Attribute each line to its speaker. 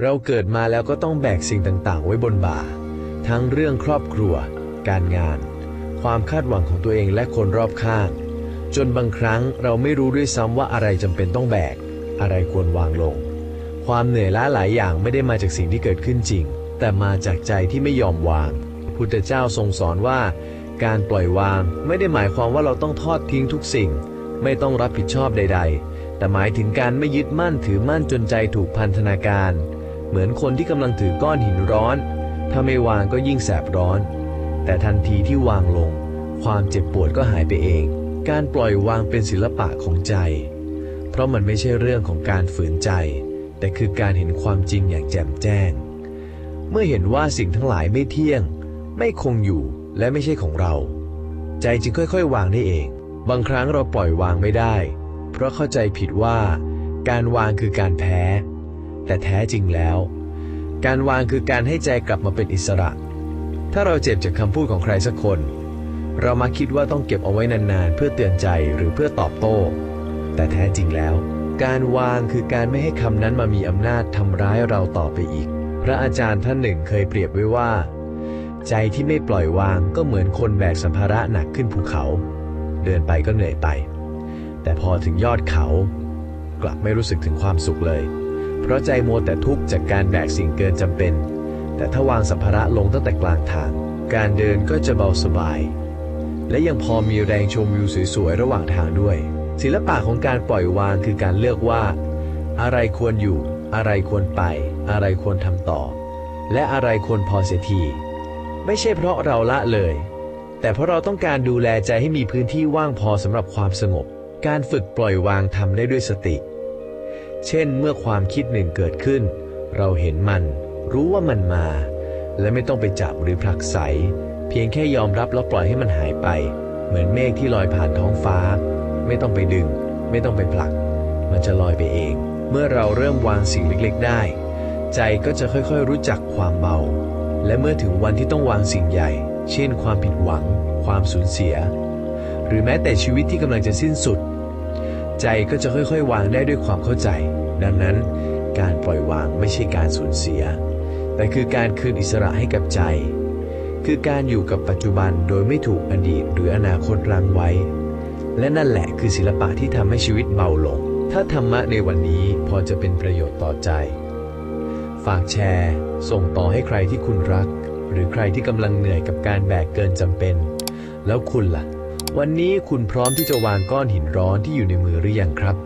Speaker 1: เราเกิดมาแล้วก็ต้องแบกสิ่งต่างๆ ไว้บนบ่า ทั้งเรื่องครอบครัว การงาน ความคาดหวังของตัวเองและคนรอบข้าง จนบางครั้งเราไม่รู้ด้วยซ้ำว่าอะไรจำเป็นต้องแบก อะไรควรวางลง ความเหนื่อยล้าหลายอย่างไม่ได้มาจากสิ่งที่เกิดขึ้นจริง แต่มาจากใจที่ไม่ยอมวาง พุทธเจ้าทรงสอนว่า การปล่อยวางไม่ได้หมายความว่าเราต้องทอดทิ้งทุกสิ่ง ไม่ต้องรับผิดชอบใด ๆ แต่หมายถึงการไม่ยึดมั่นถือมั่นจนใจถูกพันธนาการ เหมือนคนที่กำลังถือก้อนหินร้อน ถ้าไม่วางก็ยิ่งแสบร้อน แต่ทันทีที่วางลง ความเจ็บปวดก็หายไปเอง การปล่อยวางเป็นศิลปะของใจ เพราะมันไม่ใช่เรื่องของการฝืนใจ แต่คือการเห็นความจริงอย่างแจ่มแจ้ง เมื่อเห็นว่าสิ่งทั้งหลายไม่เที่ยง ไม่คงอยู่และไม่ใช่ของเรา ใจจึงค่อยๆ วางได้เอง บางครั้งเราปล่อยวางไม่ได้ เพราะเข้าใจผิดว่า การวางคือการแพ้ แต่แท้จริงแล้ว การวางคือการให้ใจกลับมาเป็นอิสระ ถ้าเราเจ็บจากคำพูดของใครสักคน เรามาคิดว่าต้องเก็บเอาไว้นานๆ เพื่อเตือนใจหรือเพื่อตอบโต้ แต่แท้จริงแล้ว การวางคือการไม่ให้คำนั้นมามีอำนาจทำร้ายเราต่อไปอีก พระอาจารย์ท่านหนึ่งเคยเปรียบไว้ว่า ใจที่ไม่ปล่อยวางก็เหมือนคนแบกสัมภาระหนักขึ้นภูเขา เดินไปก็เหนื่อยไป แต่พอถึงยอดเขากลับไม่รู้สึกถึงความสุขเลย เพราะใจมัวแต่ทุกข์จากการแบกสิ่งเกินจำเป็น แต่ถ้าวางสัมภาระลงตั้งแต่กลางทาง การเดินก็จะเบาสบาย และยังพอมีแรงชมวิวสวยๆระหว่างทางด้วย ศิลปะของการปล่อยวางคือการเลือกว่า อะไรควรอยู่ อะไรควรไป อะไรควรทำต่อ และอะไรควรพอเสียทีไม่ใช่เพราะเราละเลย แต่เพราะเราต้องการดูแลใจให้มีพื้นที่ว่างพอสำหรับความสงบ การฝึกปล่อยวางทำได้ด้วยสติ เช่นเมื่อความคิดหนึ่งเกิดขึ้น เราเห็นมัน รู้ว่ามันมา และไม่ต้องไปจับหรือผลักไส เพียงแค่ยอมรับแล้วปล่อยให้มันหายไป เหมือนเมฆที่ลอยผ่านท้องฟ้า ไม่ต้องไปดึง ไม่ต้องไปผลัก มันจะลอยไปเอง เมื่อเราเริ่มวางสิ่งเล็กๆ ได้ ใจก็จะค่อยๆ รู้จักความเบา และเมื่อถึงวันที่ต้องวางสิ่งใหญ่ เช่น ความผิดหวัง ความสูญเสีย หรือแม้แต่ชีวิตที่กำลังจะสิ้นสุด ใจก็จะค่อยๆ วางได้ด้วยความเข้าใจ ดังนั้น การปล่อยวางไม่ใช่การสูญเสีย แต่คือการคืนอิสระให้กับใจ คือการอยู่กับปัจจุบันโดยไม่ถูกอดีตหรืออนาคตรั้งไว้ และนั่นแหละคือศิลปะที่ทำให้ชีวิตเบาลง ถ้าธรรมะในวันนี้พอจะเป็นประโยชน์ต่อใจ ฝากแชร์ ส่งต่อให้ใครที่คุณรัก หรือใครที่กำลังเหนื่อยกับการแบกเกินจำเป็น แล้วคุณล่ะ วันนี้คุณพร้อมที่จะวางก้อนหินร้อนที่อยู่ในมือหรือยังครับ